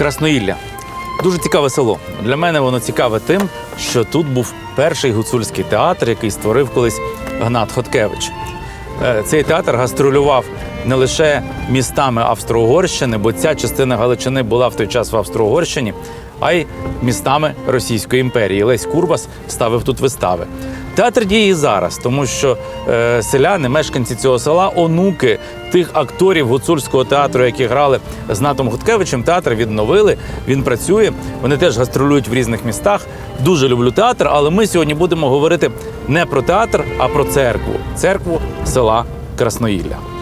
Красноїлля. Дуже цікаве село. Для мене воно цікаве тим, що тут був перший гуцульський театр, який створив колись Гнат Хоткевич. Е, Цей театр гастролював не лише містами Австро-Угорщини, бо ця частина Галичини була в той час в Австро-Угорщині, а й містами Російської імперії. Лесь Курбас ставив тут вистави. Театр діє і зараз, тому що е, селяни, мешканці цього села, онуки тих акторів гуцульського театру, які грали з Натом Гуткевичем, театр відновили. Він працює. Вони теж гастролюють в різних містах. Дуже люблю театр, але ми сьогодні будемо говорити не про театр, а про церкву. Церкву села Красноїлля.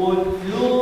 我有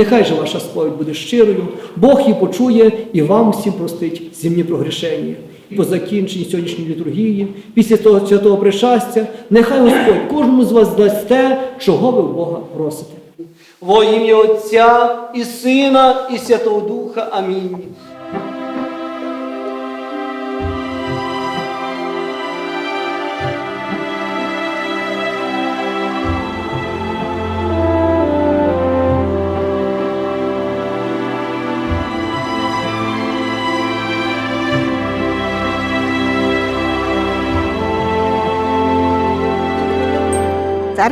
Нехай же ваша сповідь буде щирою, Бог її почує і вам всім простить земні прогрішення. І по закінченні сьогоднішньої літургії, після того святого пришастя, нехай Господь кожному з вас дасть те, чого ви в Бога просите. Во ім'я Отця і Сина, і Святого Духа. Амінь.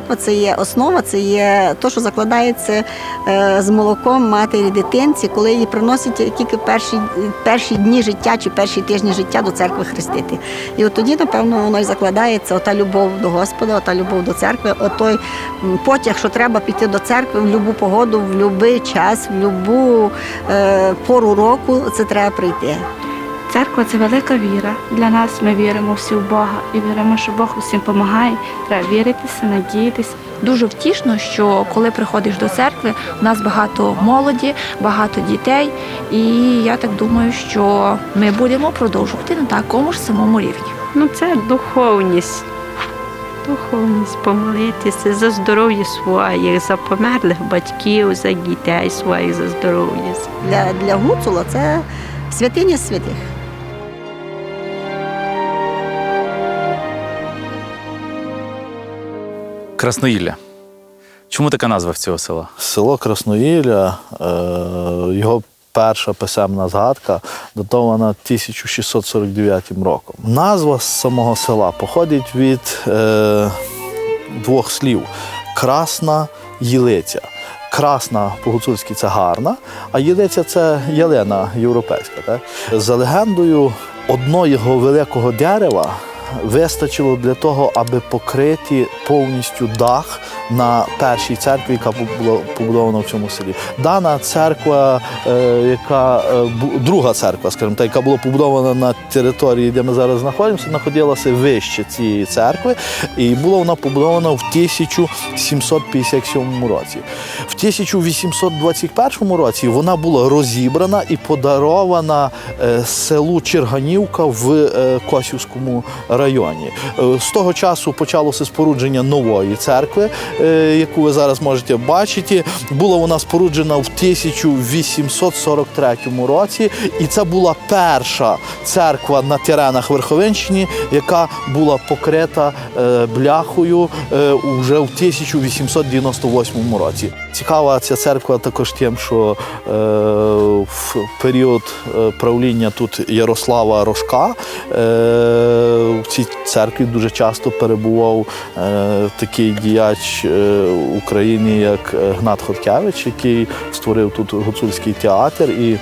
Церква це є основа, це є те, що закладається е, з молоком матері дитинці, коли її приносять тільки перші, перші дні життя чи перші тижні життя до церкви хрестити. І от тоді, напевно, воно й закладається ота любов до Господа, ота любов до церкви, отой потяг, що треба піти до церкви в будь-яку погоду, в будь-який час, в будь-яку е, пору року, це треба прийти. Церква це велика віра. Для нас ми віримо всі в Бога і віримо, що Бог усім допомагає. Треба віритися, надіятися. Дуже втішно, що коли приходиш до церкви, у нас багато молоді, багато дітей, і я так думаю, що ми будемо продовжувати на такому ж самому рівні. Ну, це духовність. Духовність помолитися за здоров'я своїх, за померлих батьків, за дітей своїх, за здоров'я. Для, для Гуцула це святиня святих. Красноїлля. Чому така назва в цього села? Село Красноїля, е, його перша писемна згадка датована 1649 роком. Назва самого села походить від е, двох слів красна Єлиця. красна по-гуцульськи це гарна, а єдиця це ялина європейська. Так? За легендою, одного великого дерева вистачило для того, аби покрити повністю дах на першій церкві, яка була побудована в цьому селі. Дана церква, е, яка е, друга церква, скажімо так, яка була побудована на території, де ми зараз знаходимося, знаходилася вище цієї церкви, і була вона побудована в 1757 році. В 1821 році вона була розібрана і подарована е, селу Черганівка в Косівському районі. Е, З того часу почалося спорудження нової церкви, е, яку ви зараз можете бачити. Була вона споруджена в 1843 році, і це була перша церква на теренах Верховенщини, яка була покрита е, бляхою е, уже в 1898 році. Цікава ця церква також тим, що в період правління тут Ярослава Рожка цій церкві дуже часто перебував е, такий діяч е, України, як е, Гнат Хоткевич, який створив тут гуцульський театр і.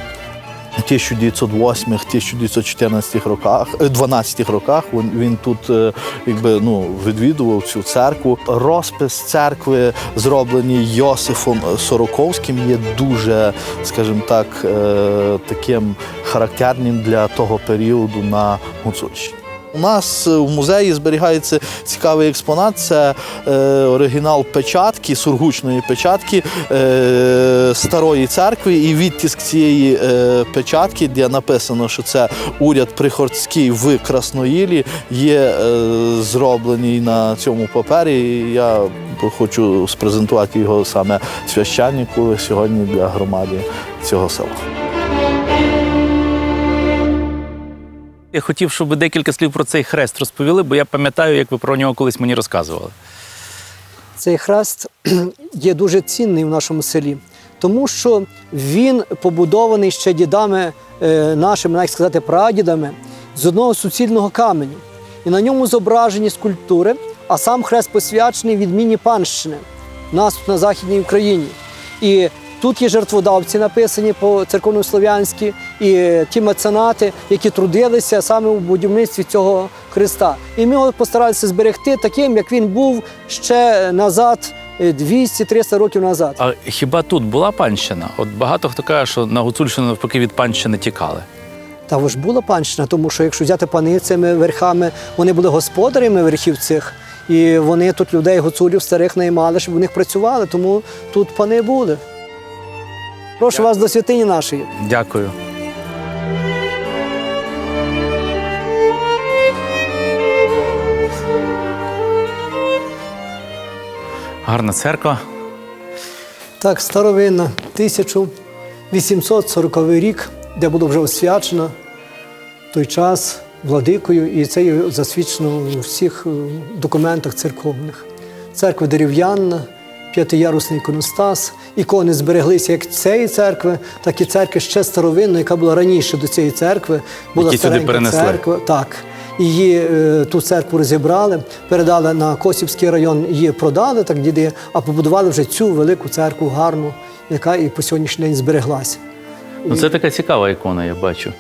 У 1908-1914 роках, е, 12 роках він, він тут е, якби, ну, відвідував цю церкву. Розпис церкви, зроблений Йосифом Сороковським, є дуже, скажімо так, е, таким характерним для того періоду на Гуцульщині. У нас е, в музеї зберігається цікавий експонат. Це е, оригінал печатки, сургучної печатки е, старої церкви. І відтиск цієї е, печатки, де написано, що це уряд Приходський в Красноїлі, є е, зроблений на цьому папері. Я хочу спрезентувати його саме священнику сьогодні для громади цього села. Я хотів, щоб ви декілька слів про цей хрест розповіли, бо я пам'ятаю, як ви про нього колись мені розказували. Цей хрест є дуже цінний в нашому селі, тому що він побудований ще дідами е, нашими, навіть сказати, прадідами з одного суцільного каменю. І на ньому зображені скульптури, а сам хрест посвячений відміні панщини нас на Західній Україні. І тут є жертводавці написані по церковнослов'янськи, і ті меценати, які трудилися саме у будівництві цього хреста. І ми його постаралися зберегти таким, як він був ще назад, е, 200-300 років назад. А хіба тут була панщина? От багато хто каже, що на Гуцульщину навпаки від панщини тікали. Та ж була панщина, тому що якщо взяти пани цими верхами, вони були господарями верхів цих, і вони тут людей гуцулів старих наймали, щоб у них працювали, тому тут пани були. Прошу вас до святині нашої. Дякую. Гарна церква. Так, старовинна, 1840 рік, де було вже освячено в той час владикою, і це є засвідчено у всіх е, документах церковних. Церква дерев'яна, п'ятиярусний іконостас, ікони збереглися як цієї церкви, так і церкви ще старовинної, яка була раніше до цієї церкви. Була Які сюди старенька перенесли. церква. Так. Її е, ту церкву розібрали, передали на Косівський район, її продали, так діди, а побудували вже цю велику церкву гарну, яка і по сьогоднішній день збереглася. Ну, це така цікава ікона, я бачу.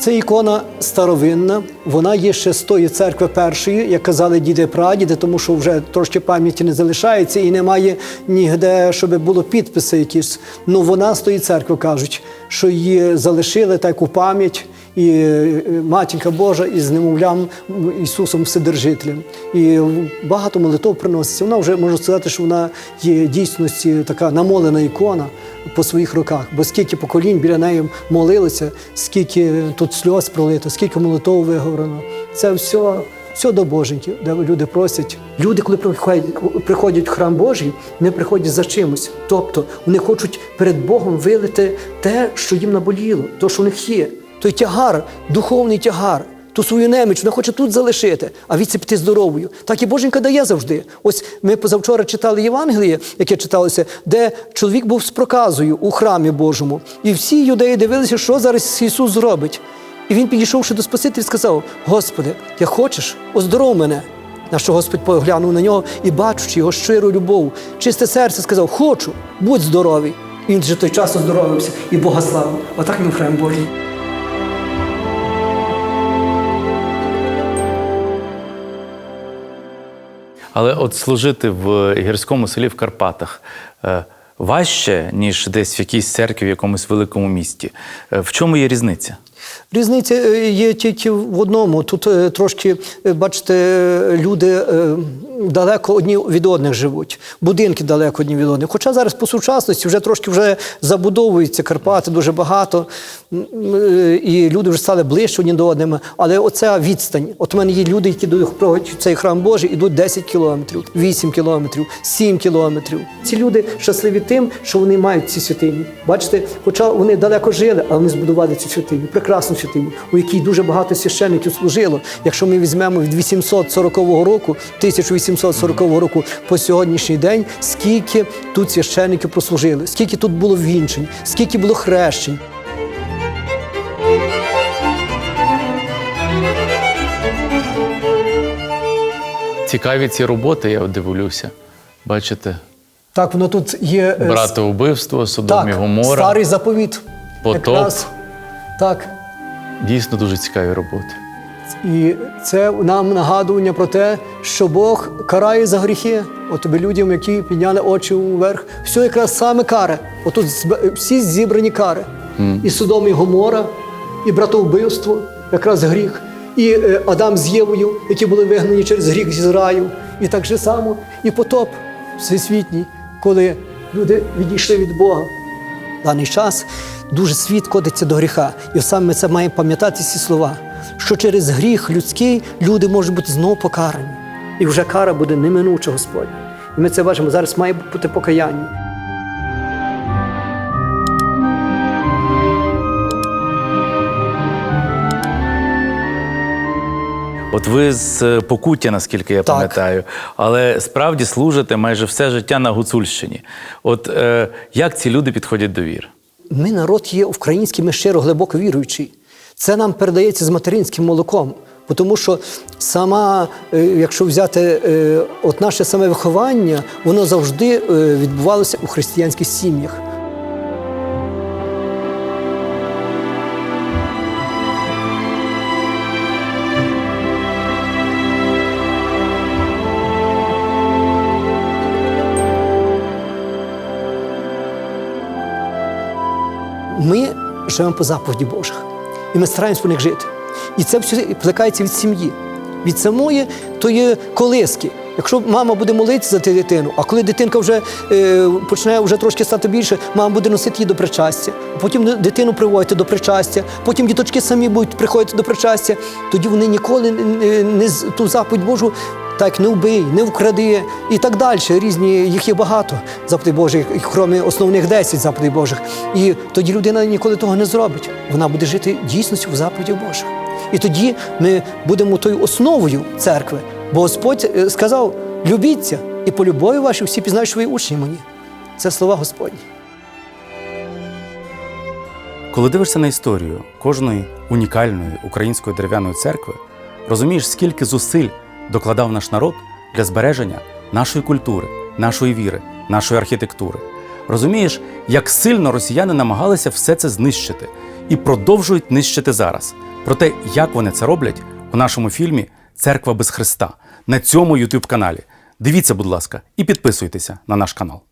Це ікона старовинна, вона є ще з тої церкви першої, як казали діди прадіди, тому що вже трошки пам'яті не залишається і немає нігде, щоб було підписи якісь. Ну вона з тої церкви кажуть, що її залишили так у пам'ять. І е, матінка Божа із немовлям Ісусом Вседержителем. І багато молитов приноситься. Вона вже можу сказати, що вона є дійсності така намолена ікона по своїх руках. Бо скільки поколінь біля неї молилися, скільки тут сльоз пролито, скільки молитов виговорено. Це все, все до Боженьки, де люди просять. Люди, коли приходять, в храм Божий, не приходять за чимось. Тобто вони хочуть перед Богом вилити те, що їм наболіло, то, що у них є. Той тягар, духовний тягар, ту свою неміч, вона хоче тут залишити, а відси піти здоровою. Так і Боженька дає завжди. Ось ми позавчора читали Євангеліє, яке читалося, де чоловік був з проказою у храмі Божому. І всі юдеї дивилися, що зараз Ісус зробить. І він, підійшовши до Спасителя, сказав: Господи, як хочеш, оздоров мене. На що Господь поглянув на нього і, бачучи його щиру любов, чисте серце, сказав: Хочу, будь здоровий. Він же той час оздоровився і Бога славив. Отак ми храм Божий. Але от служити в гірському селі в Карпатах е, важче, ніж десь в якійсь церкві, в якомусь великому місті. Е, В чому є різниця? Різниця е, є тільки в одному. Тут е, трошки, е, бачите, люди далеко одні від одних живуть, будинки далеко одні від одних. Хоча зараз по сучасності вже трошки вже забудовуються Карпати дуже багато, і люди вже стали ближче одні до одними. Але оця відстань. От у мене є люди, які йдуть цей храм Божий, ідуть 10 кілометрів, 8 кілометрів, 7 кілометрів. Ці люди щасливі тим, що вони мають ці святині. Бачите, хоча вони далеко жили, але вони збудували цю святиню, прекрасну святиню, у якій дуже багато священників служило. Якщо ми візьмемо від 840 року, 1840 року по сьогоднішній день, скільки тут священників прослужили, скільки тут було вінчень, скільки було хрещень. Цікаві ці роботи, я дивлюся. Бачите, Так, воно тут є е, братовбивство, Содом і Гомора. старий заповіт. Потоп. Якраз. Так. Дійсно дуже цікаві роботи. І це нам нагадування про те, що Бог карає за гріхи. От тобі людям, які підняли очі вверх, все якраз саме кари. Отут всі зібрані кари. І Содом, і Гомора, і братовбивство, якраз гріх, і е, Адам з Євою, які були вигнані через гріх з раю. І так же само, і потоп всесвітній, коли люди відійшли від Бога. Даний час дуже світ кодиться до гріха. І саме ми це маємо пам'ятати ці слова, що через гріх людський люди можуть бути знову покарані. І вже кара буде неминуча Господня. І ми це бачимо, зараз має бути покаяння. От ви з е, Покуття, наскільки я пам'ятаю, але справді служите майже все життя на Гуцульщині. От е, як ці люди підходять до віри? Ми народ є український, ми щиро глибоко віруючий. Це нам передається з материнським молоком. Тому що сама, е, якщо взяти е, от наше саме виховання, воно завжди відбувалося у християнських сім'ях. Ми живемо по заповіді Божих, і ми стараємося по них жити. І це все плекається від сім'ї. Від самої тої колиски. Якщо мама буде молитися за дитину, а коли дитинка вже е, почне вже трошки стати більше, мама буде носити її до причастя, потім дитину приводити до причастя, потім діточки самі будуть приходити до причастя, тоді вони ніколи не, не ту заповідь Божу так не вбий, не вкради і так далі. Різні їх є багато заповідей Божих, крім основних 10 заповідей Божих. І тоді людина ніколи того не зробить. Вона буде жити дійсністю в заповіді Божих. І тоді ми будемо тою основою церкви. Бо Господь е, сказав: любіться, і по любові вашій всі пізнають, що ви учні мені. Це слова Господні. Коли дивишся на історію кожної унікальної української дерев'яної церкви, розумієш, скільки зусиль докладав наш народ для збереження нашої культури, нашої віри, нашої архітектури. Розумієш, як сильно росіяни намагалися все це знищити і продовжують нищити зараз. Про те, як вони це роблять, у нашому фільмі Церква без Христа на цьому youtube каналі. Дивіться, будь ласка, і підписуйтеся на наш канал.